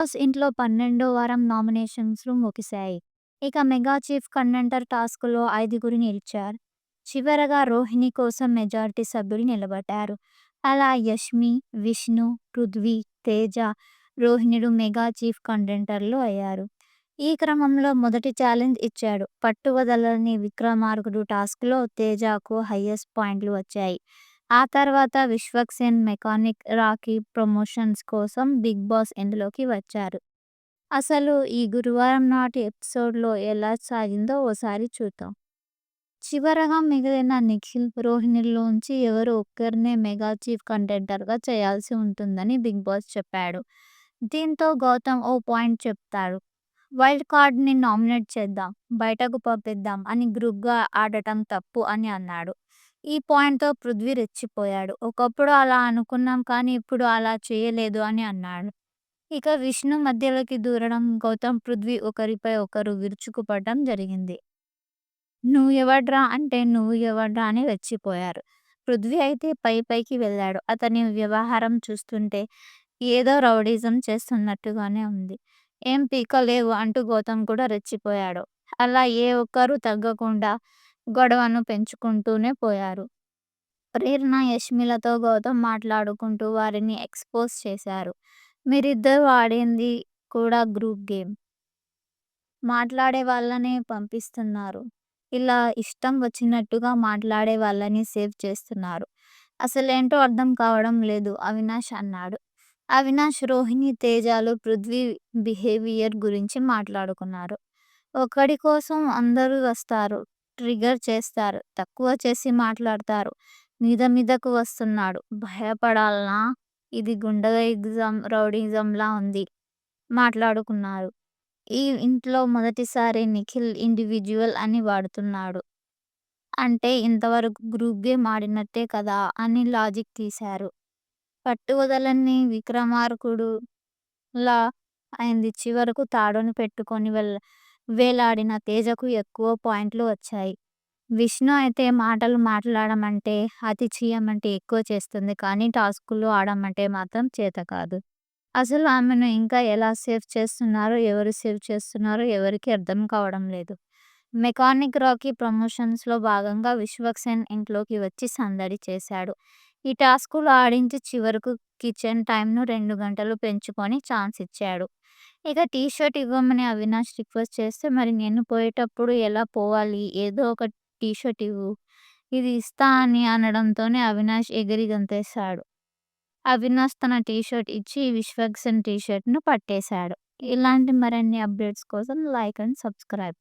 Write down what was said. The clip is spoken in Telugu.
బాస్ ఇంట్లో పన్నెండో వారం నామినేషన్స్‌లు ముగిశాయి. ఇక మెగా చీఫ్ కంటెండర్ టాస్క్‌లో ఐదుగురు నిలిచారు. చివరగా రోహిణి కోసం మెజారిటీ సభ్యులు నిలబడ్డారు. అలా యష్మి, విష్ణు, పృథ్వీ, తేజ, రోహిణుడు మెగా చీఫ్ కంటెంటర్లు అయ్యారు. ఈ క్రమంలో మొదటి ఛాలెంజ్ ఇచ్చాడు. పట్టువదలని విక్రమార్గుడు విక్రమార్కుడు టాస్క్‌లో తేజకు హయ్యెస్ట్ పాయింట్లు వచ్చాయి. ఆ తర్వాత విశ్వక్సేన్, మెకానిక్ రాకీ ప్రమోషన్స్ కోసం బిగ్ బాస్ ఇంట్లోకి వచ్చారు. అసలు ఈ గురువారం నాటి ఎపిసోడ్‌లో ఎలా సాగిందో ఓసారి చూద్దాం. చివరగా మిగిలిన నిఖిల్, రోహిణుల్లోంచి ఎవరో ఒక్కరినే మెగా చీఫ్ కంటెంటర్గా చేయాల్సి ఉంటుందని బిగ్ బాస్ చెప్పాడు. దీంతో గౌతమ్ ఓ పాయింట్ చెప్తాడు. వైల్డ్ కార్డ్‌ని నామినేట్ చేద్దాం, బయటకు పంపిద్దాం అని గ్రూప్‌గా ఆడటం తప్పు అని అన్నాడు. ఈ పాయింట్‌తో పృథ్వీ రెచ్చిపోయాడు. ఒకప్పుడు అలా అనుకున్నాం కానీ ఇప్పుడు అలా చేయలేదు అని అన్నాడు. ఇక విష్ణు మధ్యలోకి దూరడం, గౌతమ్, పృథ్వీ ఒకరిపై ఒకరు విరుచుకుపడడం జరిగింది. నువ్వు ఎవడ్రా అంటే నువ్వు ఎవడ్రా అని రెచ్చిపోయారు. పృథ్వీ అయితే పై పైకి వెళ్ళాడు. అతని వ్యవహారం చూస్తుంటే ఏదో రౌడిజం చేస్తున్నట్టుగానే ఉంది. ఏం పీకలేవు అంటూ గౌతమ్ కూడా రెచ్చిపోయాడు. అలా ఏ ఒక్కరూ తగ్గకుండా గొడవను పెంచుకుంటూనే పోయారు. ప్రేరణ, యష్మిలతో గౌతమ్ మాట్లాడుకుంటూ వారిని ఎక్స్‌పోజ్ చేశారు. మీరిద్దరూ ఆడింది కూడా గ్రూప్ గేమ్. మాట్లాడే వాళ్ళనే పంపిస్తున్నారు. ఇలా ఇష్టం వచ్చినట్టుగా మాట్లాడే వాళ్ళని సేవ్ చేస్తున్నారు. అసలేంటో అర్థం కావడం లేదు అవినాష్ అన్నాడు. అవినాష్, రోహిణి, తేజలు పృథ్వీ బిహేవియర్ గురించి మాట్లాడుకున్నారు. ఒకడి కోసం అందరూ వస్తారు, ట్రిగర్ చేస్తారు, తక్కువ చేసి మాట్లాడతారు. మీద మీదకు వస్తున్నాడు. భయపడాల్నా? ఇది గుండాయిజం, రౌడీజంలా ఉంది మాట్లాడుకున్నారు. ఈ ఇంట్లో మొదటిసారి నిఖిల్ ఇండివిడ్యువల్ అని వాడుతున్నాడు. అంటే ఇంతవరకు గ్రూప్ గేమ్ ఆడినట్టే కదా అని లాజిక్ తీశారు. పట్టు వదలని విక్రమార్కుడులా అయింది చివరకు తాడును పెట్టుకొని వెళ్ళ వేలాడిన తేజకు ఎక్కువ పాయింట్లు వచ్చాయి. విష్ణు అయితే మాటలు మాట్లాడమంటే అతి చేయమంటే ఎక్కువ చేస్తుంది కానీ టాస్కులు ఆడమంటే మాత్రం చేత కాదు అసలు ఆమెను ఇంకా ఎలా సేవ్ చేస్తున్నారో, ఎవరు సేవ్ చేస్తున్నారో ఎవరికీ అర్థం కావడం లేదు. మెకానిక్ రాకీ ప్రమోషన్స్‌లో భాగంగా విశ్వక్సేన్ ఇంట్లోకి వచ్చి సందడి చేశాడు. ఈ టాస్కులు ఆడించి చివరకు కిచెన్ టైమ్‌ను రెండు గంటలు పెంచుకొని ఛాన్స్ ఇచ్చాడు. ఇక టీ షర్ట్ ఇవ్వమని అవినాష్ రిక్వెస్ట్ చేస్తే మరి నేను పోయేటప్పుడు ఎలా పోవాలి ఏదో ఒక టీ షర్ట్ ఇవ్వు. ఇది ఇస్తా అని అనడంతోనే అవినాష్ ఎగిరి గంతేశాడు. అవినాష్ తన టీ షర్ట్ ఇచ్చి విశ్వక్సన్ టీ షర్ట్‌ను పట్టేశాడు. ఇలాంటి మరిన్ని అప్డేట్స్ కోసం లైక్ అండ్ సబ్స్క్రైబ్.